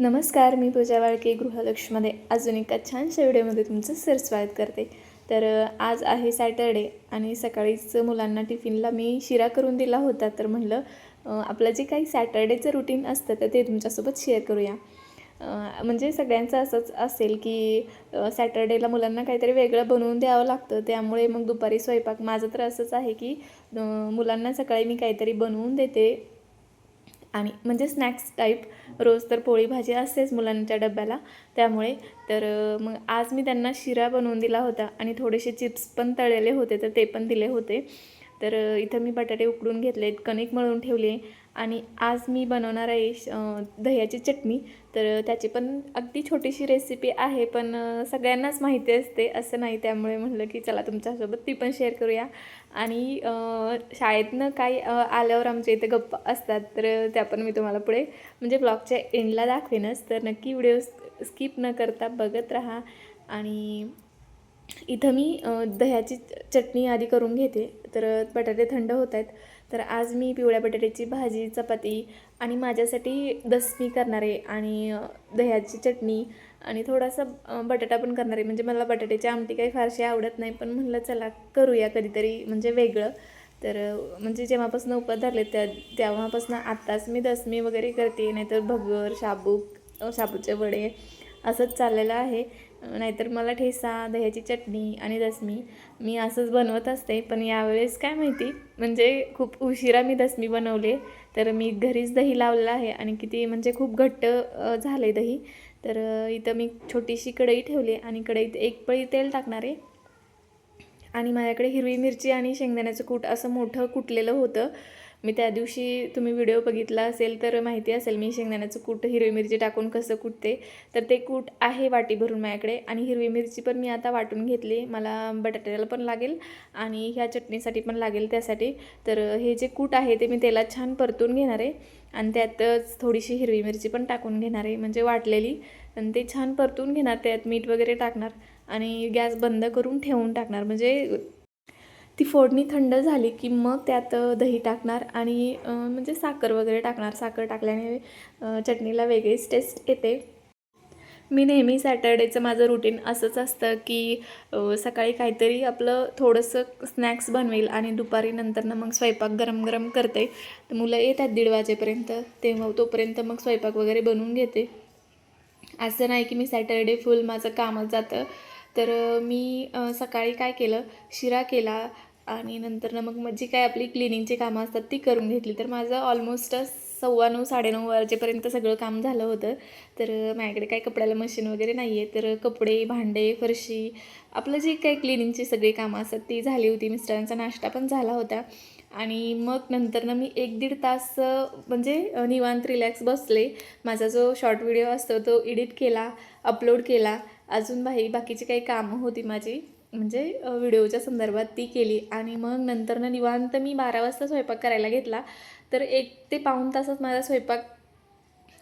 नमस्कार मी पूजा वाळके गृहलक्ष्मीमध्ये अजून एका छानशा व्हिडिओमध्ये तुमचं सर स्वागत करते. तर आज आहे सॅटरडे आणि सकाळीच मुलांना टिफिनला मी शिरा करून दिला होता. तर म्हणलं आपलं जे काही सॅटरडेचं रुटीन असतं तर ते तुमच्यासोबत शेअर करूया. म्हणजे सगळ्यांचं असंच असेल की सॅटरडेला मुलांना काहीतरी वेगळं बनवून द्यावं लागतं. त्यामुळे मग दुपारी स्वयंपाक. माझं तर असंच आहे की मुलांना सकाळी मी काहीतरी बनवून देते. आणि म्हणजे स्नॅक्स टाईप रोज तर पोळी भाजी असतेच मुलांच्या डब्याला. त्यामुळे तर मग आज मी त्यांना शिरा बनवून दिला होता आणि थोडेसे चिप्स पण तळलेले होते तर ते पण दिले होते. तर इथं मी बटाटे उकडून घेतलेत कणिक मळून ठेवले आणि आज मी बनवणार आहे श- दह्याची चटणी. तर त्याची पण अगदी छोटीशी रेसिपी आहे पण सगळ्यांनाच माहिती असते असं नाही त्यामुळे म्हटलं की चला तुमच्यासोबत ती पण शेअर करूया. आणि शाळेतनं काय आल्यावर आमच्या इथे गप्पा असतात तर त्या पण मी तुम्हाला पुढे म्हणजे ब्लॉगच्या एंडला दाखवेनच. तर नक्की व्हिडिओ स्किप न करता बघत राहा. आणि इथं मी दह्याची चटणी आधी करून घेते. तर बटाटे थंड होत आहेत. तर आज मी पिवळ्या बटाट्याची भाजी चपाती आणि माझ्यासाठी दसमी करणार आहे आणि दह्याची चटणी आणि थोडासा बटाटा पण करणार आहे. म्हणजे मला बटाट्याची आमटी काही फारशी आवडत नाही पण म्हणलं चला करूया कधीतरी म्हणजे वेगळं. तर म्हणजे जेव्हापासून उपवास धरले त्या तेव्हापासून आत्ताच मी दसमी वगैरे करते नाहीतर भगर शाबूक शाबूचे वडे असंच चाललेलं आहे. नाहीतर मला ठेसा दह्याची चटणी आणि दसमी मी असंच बनवत असते. पण यावेळेस काय माहिती म्हणजे खूप उशिरा मी दसमी बनवले. तर मी घरीच दही लावलं आहे आणि किती म्हणजे खूप घट्ट झालं आहे दही. तर इथं मी छोटीशी कढई ठेवली आणि कढईत एक पळी तेल टाकणार आहे. आणि माझ्याकडे हिरवी मिरची आणि शेंगदाण्याचं कूट असं मोठं कुटलेलं होतं. मी त्या दिवशी तुम्ही व्हिडिओ बघितला असेल तर माहिती असेल मी शेंगदाण्याचं कूट हिरवी मिरची टाकून कसं कुटते. तर ते कूट आहे वाटी भरून माझ्याकडे आणि हिरवी मिरची पण मी आता वाटून घेतली. मला बटाट्याला पण लागेल आणि ह्या चटणीसाठी पण लागेल त्यासाठी. तर हे जे कूट आहे ते मी तेलात छान परतून घेणार आहे आणि त्यातच थोडीशी हिरवी मिरची पण टाकून घेणार आहे म्हणजे वाटलेली. आणि ते छान परतून घेणार त्यात मीठ वगैरे टाकणार आणि गॅस बंद करून ठेवून टाकणार म्हणजे ती फोडणी थंड झाली की मग त्यात दही टाकणार आणि म्हणजे साखर वगैरे टाकणार. साखर टाकल्याने चटणीला वेगळीच टेस्ट येते. मी नेहमी सॅटर्डेचं माझं रुटीन असंच असतं की सकाळी काहीतरी आपलं थोडंसं स्नॅक्स बनवेल आणि दुपारी नंतरनं मग स्वयंपाक गरम गरम करते. तर मुलं येतात दीड वाजेपर्यंत तेव्हा तोपर्यंत मग स्वयंपाक वगैरे बनवून घेते. असं नाही की मी सॅटर्डे फुल माझं कामच जातं. तर मी सकाळी काय केलं? शिरा केला आणि नंतर मग मग जी काय आपली क्लिनिंगची कामं असतात ती करून घेतली. तर माझं ऑलमोस्ट सव्वा नऊ साडेनऊ वाजेपर्यंत सगळं काम झालं होतं. तर माझ्याकडे काय कपड्याला मशीन वगैरे नाही आहे तर कपडे भांडे फरशी आपलं जे काही क्लिनिंगची सगळी कामं असतात ती झाली होती. मिस्टरांचा नाश्ता पण झाला होता. आणि मग नंतरनं मी एक दीड तास म्हणजे निवांत रिलॅक्स बसले. माझा जो शॉर्ट व्हिडिओ असतो तो एडिट केला अपलोड केला. अजून बाही बाकीची काही कामं होती माझी. म्हणजे व्हिडिओच्या संदर्भात ती केली. आणि मग नंतरनं निवांत मी बारा वाजता स्वयंपाक करायला घेतला. तर एक ते पाऊण तासात माझा स्वयंपाक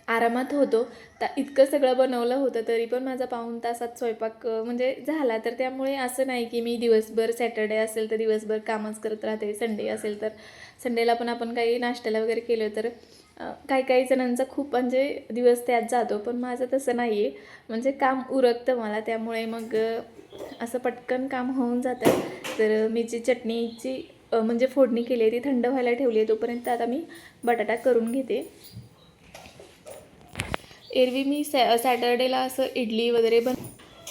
आरामात होतो. तर इतकं सगळं बनवलं होतं तरी पण माझा पाऊण तासात स्वयंपाक म्हणजे झाला. तर त्यामुळे असं नाही की मी दिवसभर सॅटर्डे असेल तर दिवसभर कामच करत राहते. संडे असेल तर संडेला पण आपण काही नाश्त्याला वगैरे केलं तर काही काही जणांचा खूप म्हणजे दिवस त्यात जातो पण माझं तसं नाही आहे म्हणजे काम उरकतं मला त्यामुळे मग असं पटकन काम होऊन जातं. तर मी जी चटणीची म्हणजे फोडणी केली आहे ती थंड व्हायला ठेवली आहे तोपर्यंत आता मी बटाटा करून घेते. एरवी मी सॅ सॅटर्डेला असं इडली वगैरे बन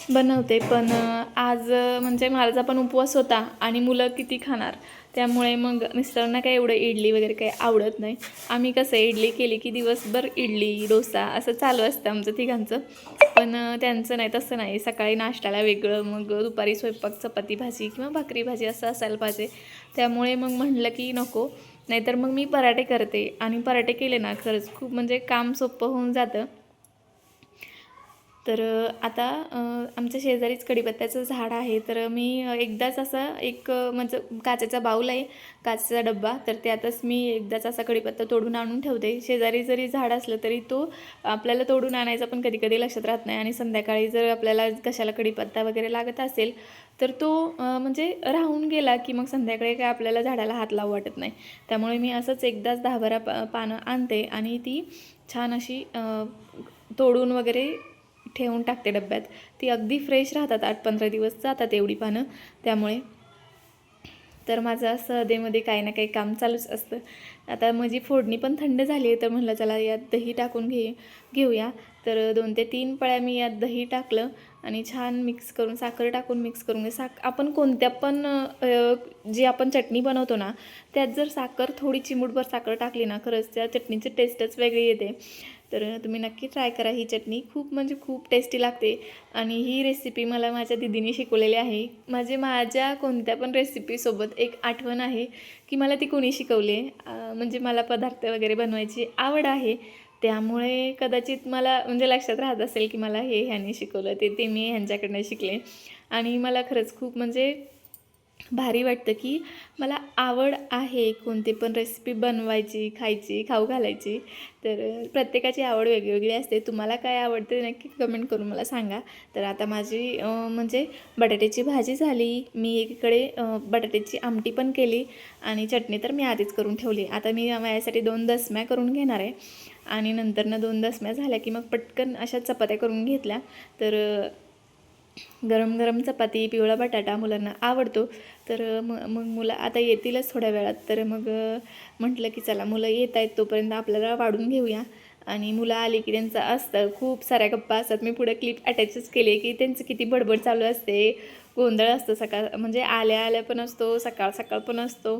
बनवते पण आज म्हणजे माझा पण उपवास होता आणि मुलं किती खाणार. त्यामुळे मग मिस्टरांना काही एवढं इडली वगैरे काही आवडत नाही. आम्ही कसं इडली केली की दिवसभर इडली डोसा असं चालू असतं आमचं तिघांचं. पण त्यांचं नाही तसं नाही. सकाळी नाश्त्याला वेगळं मग दुपारी स्वयंपाक चपाती भाजी किंवा भाकरी भाजी असं असायला पाहिजे. त्यामुळे मग म्हणलं की नको. नाहीतर मग मी पराठे करते. आणि पराठे केले ना खरंच खूप म्हणजे काम सोपं होऊन जातं. तर आता आमच्या शेजारीच कढीपत्त्याचं झाड आहे. तर मी एकदाच असा एक म्हणजे काचेचा बाऊल आहे काचेचा डब्बा. तर त्यातच मी एकदाच असा कढीपत्ता तोडून आणून ठेवते. शेजारी जरी झाड असलं तरी तो आपल्याला तोडून आणायचा पण कधी कधी लक्षात राहत नाही. आणि संध्याकाळी जर आपल्याला कशाला कढीपत्ता वगैरे लागत असेल तर तो म्हणजे राहून गेला की मग संध्याकाळी काय आपल्याला झाडाला हात लावू वाटत नाही. त्यामुळे मी असंच एकदाच दहा बारा पा पानं आणते. आणि ती छान अशी तोडून वगैरे ठेवून टाकते डब्यात. ती अगदी फ्रेश राहतात. आठ पंधरा दिवस जातात एवढी पानं. त्यामुळे तर माझं असं काही ना काही काम चालूच असतं. आता माझी फोडणी पण थंड झाली आहे तर म्हणलं चला यात दही टाकून घे घेऊया. तर दोन ते तीन पळ्या मी यात दही टाकलं आणि छान मिक्स करून साखर टाकून मिक्स करून घे. साख आपण कोणत्या पण जी आपण चटणी बनवतो ना त्यात जर साखर थोडी चिमूटभर साखर टाकली ना खरंच त्या चटणीची टेस्टच वेगळी येते. तर तुम्ही नक्की ट्राय करा ही चटणी. खूप म्हणजे खूप टेस्टी लागते. आणि ही रेसिपी मला माझ्या दिदीने शिकवलेली आहे. माझे माझ्या कोणत्या पण रेसिपीसोबत एक आठवण आहे की मला ती कोणी शिकवली. आहे म्हणजे मला पदार्थ वगैरे बनवायची आवड आहे. त्यामुळे कदाचित मला म्हणजे लक्षात राहत असेल की मला हे ह्याने शिकवलं ते ते मी ह्यांच्याकडनं शिकले. आणि मला खरंच खूप म्हणजे भारी वाटतं की मला आवड आहे कोणती पण रेसिपी बनवायची खायची खाऊ घालायची. तर प्रत्येकाची आवड वेगवेगळी असते. तुम्हाला काय आवडते नक्की कमेंट करून मला सांगा. तर आता माझी म्हणजे बटाट्याची भाजी झाली. मी एकीकडे बटाट्याची आमटी पण केली आणि चटणी तर मी आधीच करून ठेवली. आता मी माझ्यासाठी दोन दसम्या करून घेणार आहे. आणि नंतरनं दोन दसम्या झाल्या की मग पटकन अशा चपात्या करून घेतल्या. तर गरम गरम चपाती पिवळा बटाटा मुलांना आवडतो. तर मग मग मुलं आता येतीलच थोड्या वेळात. तर मग म्हटलं की चला मुलं येत आहेत तोपर्यंत आपल्याला वाढून घेऊया. आणि मुलं आली की त्यांचं असतं. खूप साऱ्या गप्पा असतात. मी पुढं क्लिप अटॅचच केले की त्यांचं किती बडबड चालू असते. गोंधळ असतो सकाळ म्हणजे आल्या आल्या पण असतो सकाळ सकाळ पण असतो.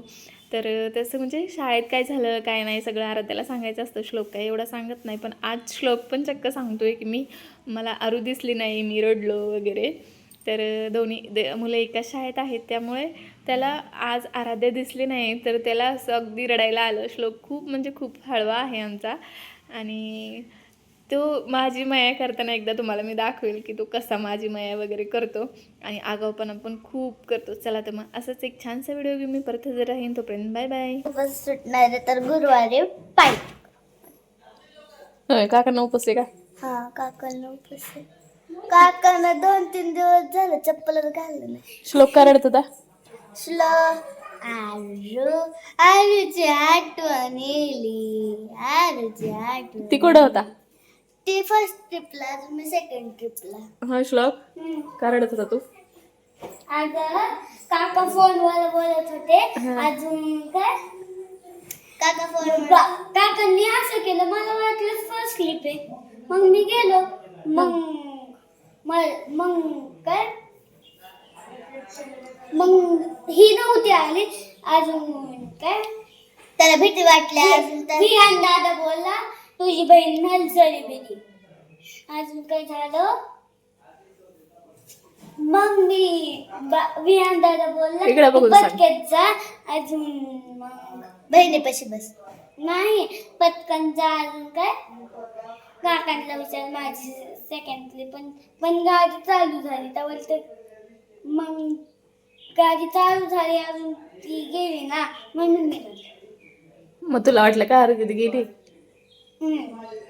तर तसं म्हणजे शाळेत काय झालं काय नाही सगळं आराध्याला सांगायचं असतं. श्लोक काय एवढा सांगत नाही पण आज श्लोक पण चक्क सांगतोय की मी मला आरू दिसली नाही मी रडलो वगैरे. तर दोन्ही दे मुलं एकाच शाळेत आहेत त्यामुळे त्याला आज आराध्य दिसले नाही तर त्याला असं अगदी रडायला आलं. श्लोक खूप म्हणजे खूप हळवा आहे आमचा. आणि तो माझी माया करताना एकदा तुम्हाला मी दाखवेल की तो कसा माझी माया वगैरे करतो आणि आगाऊपणा पण खूप करतो. चला तर मग असंच एक छानसा व्हिडिओ घेऊन मी परत हजर राहीन. तोपर्यंत बाय बाय उपवास सुटणार तर गुरुवारी पाय. होय काका उपस आहे का? हा काकांना उपवास आहे. काकांना दोन तीन दिवस झालं चप्पलच घाललं नाही. श्लोक का रडत होता? श्लो आरू आरूची आठवण येली आरूची आठवण ती कुठं होता? ती फर्स्ट ट्रिपला मी सेकंड ट्रिपला हा श्लोक? का रडत होता तू? अगं काका फोनवर बोलत होते. अजून काय? काका फोन काकांनी असं केलं मला वाटलं फर्स्ट क्लिप आहे. मग मी गेलो. मग म- मग काय? मग ही नव्हती आली. अजून काय? त्याला भीती वाटली अजून विहान दादा बोलला तुझी बहीण नलसरी बिली. अजून काय झालं? मग मी विहान दादा इकडे बघून बोलला सांग. पटक्यात जा अजून मग बहिणीपाशी बस. नाही पटकन जा अजून काय? काकांना विचार माझी सेकंडली पण पण गाडी चालू झाली त्यावर ते मग गाडी चालू झाली अजून ती गेली ना म्हणून मी रडले. मग तुला वाटलं का अरे गेली? 嗯